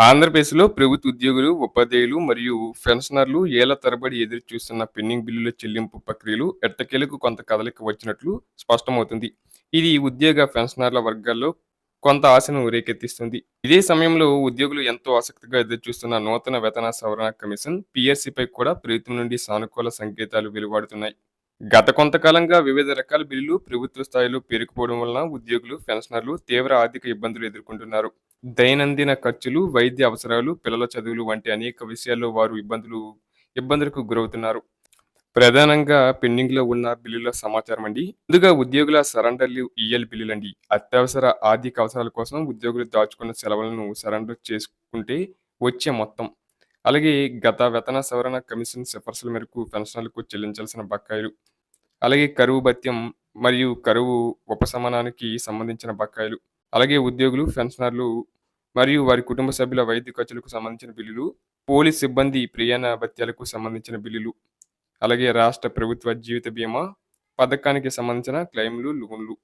ఆంధ్రప్రదేశ్‌లో ప్రభుత్వ ఉద్యోగులు, ఉపాధ్యాయులు మరియు పెన్షనర్లు ఏళ్ళ తరబడి ఎదురు చూస్తున్న పెండింగ్ బిల్లుల చెల్లింపు ప్రక్రియలు ఎట్టకేలకు కొంత కదలిక వచ్చినట్లు స్పష్టమవుతుంది. ఇది ఉద్యోగ, పెన్షనర్ల వర్గాల్లో కొంత ఆశను రేకెత్తిస్తుంది. ఇదే సమయంలో ఉద్యోగులు ఎంతో ఆసక్తిగా ఎదురుచూస్తున్న నూతన వేతన సవరణ కమిషన్ పీఆర్సీపై కూడా ప్రభుత్వం నుండి సానుకూల సంకేతాలు వెలువడుతున్నాయి. గత కొంతకాలంగా వివిధ రకాల బిల్లులు ప్రభుత్వ స్థాయిలో పేరుకుపోవడం వలన ఉద్యోగులు, పెన్షనర్లు తీవ్ర ఆర్థిక ఇబ్బందులు ఎదుర్కొంటున్నారు. దైనందిన ఖర్చులు, వైద్య అవసరాలు, పిల్లల చదువులు వంటి అనేక విషయాల్లో వారు ఇబ్బందులు ఇబ్బందులకు గురవుతున్నారు. ప్రధానంగా పెండింగ్‌లో ఉన్న బిల్లుల సమాచారం అండి. ముందుగా ఉద్యోగుల సరెండర్లు ఈఎల్ బిల్లులండి. అత్యవసర ఆర్థిక అవసరాల కోసం ఉద్యోగులు దాచుకున్న సెలవులను సరెండర్ చేసుకుంటే వచ్చే మొత్తం. అలాగే గత వేతన సవరణ కమిషన్ సిఫార్సుల మేరకు పెన్షనర్లకు చెల్లించాల్సిన బకాయిలు. అలాగే కరువు భత్యం మరియు కరువు ఉపశమనానికి సంబంధించిన బకాయిలు. అలాగే ఉద్యోగులు, పెన్షనర్లు మరియు వారి కుటుంబ సభ్యుల వైద్య ఖర్చులకు సంబంధించిన బిల్లులు. పోలీస్ సిబ్బంది ప్రయాణ భత్యాలకు సంబంధించిన బిల్లులు. అలాగే రాష్ట్ర ప్రభుత్వ జీవిత బీమా పథకానికి సంబంధించిన క్లెయిమ్‌లు, లోన్‌లు.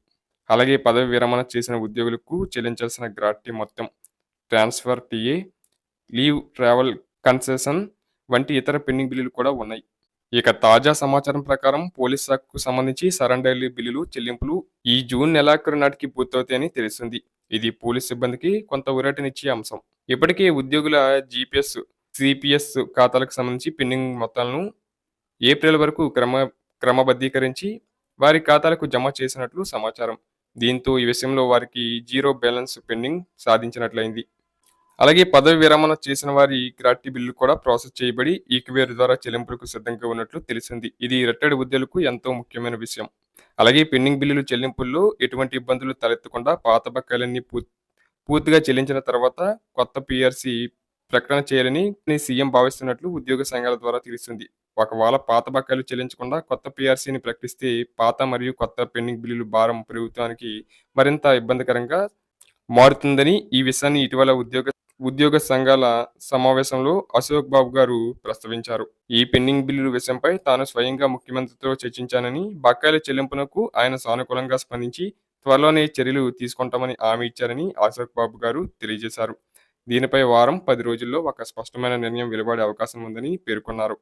అలాగే పదవీ విరమణ చేసిన ఉద్యోగులకు చెల్లించాల్సిన గ్రాట్యుటీ మొత్తం. Transfer TA, leave, travel concession వంటి ఇతర పెండింగ్ బిల్లులు కూడా ఉన్నాయి. ఇక తాజా సమాచారం ప్రకారం పోలీస్ శాఖకు సంబంధించి సరెండర్లు బిల్లులు చెల్లింపులు ఈ జూన్ నెలాఖరు నాటికి పూర్తవుతాయని తెలుస్తుంది. ఇది పోలీస్ సిబ్బందికి కొంత ఊరటనిచ్చే అంశం. ఇప్పటికే ఉద్యోగుల జీపీఎస్, సీపీఎస్ ఖాతాలకు సంబంధించి పెండింగ్ మొత్తాలను ఏప్రిల్ వరకు క్రమ క్రమబద్ధీకరించి వారి ఖాతాలకు జమ చేసినట్లు సమాచారం. దీంతో ఈ విషయంలో వారికి జీరో బ్యాలెన్స్ పెండింగ్ సాధించినట్లయింది. అలాగే పదవీ విరమణ చేసిన వారి గ్రాట్యుటీ బిల్లు కూడా ప్రాసెస్ చేయబడి ఈక్వేర్ ద్వారా చెల్లింపులకు సిద్ధంగా ఉన్నట్లు తెలిసింది. ఇది రిటైర్డ్ ఉద్యోగులకు ఎంతో ముఖ్యమైన విషయం. అలాగే పెండింగ్ బిల్లులు చెల్లింపుల్లో ఎటువంటి ఇబ్బందులు తలెత్తకుండా పాత బకాయిలన్నీ పూర్తిగా చెల్లించిన తర్వాత కొత్త పిఆర్సి ప్రకటన చేయాలని సీఎం భావిస్తున్నట్లు ఉద్యోగ సంఘాల ద్వారా తెలుస్తుంది. ఒకవేళ పాత బకాయిలు చెల్లించకుండా కొత్త పిఆర్సీని ప్రకటిస్తే పాత మరియు కొత్త పెండింగ్ బిల్లుల భారం ప్రభుత్వానికి మరింత ఇబ్బందికరంగా మారుతుందని ఈ విషయాన్ని ఇటీవల ఉద్యోగ ఉద్యోగ సంఘాల సమావేశంలో అశోక్ బాబు గారు ప్రస్తావించారు. ఈ పెండింగ్ బిల్లుల విషయంపై తాను స్వయంగా ముఖ్యమంత్రితో చర్చించానని, బకాయిల చెల్లింపునకు ఆయన సానుకూలంగా స్పందించి త్వరలోనే చర్యలు తీసుకుంటామని హామీ ఇచ్చారని అశోక్ బాబు గారు తెలియజేశారు. దీనిపై వారం, పది రోజుల్లో ఒక స్పష్టమైన నిర్ణయం వెలువడే అవకాశం ఉందని పేర్కొన్నారు.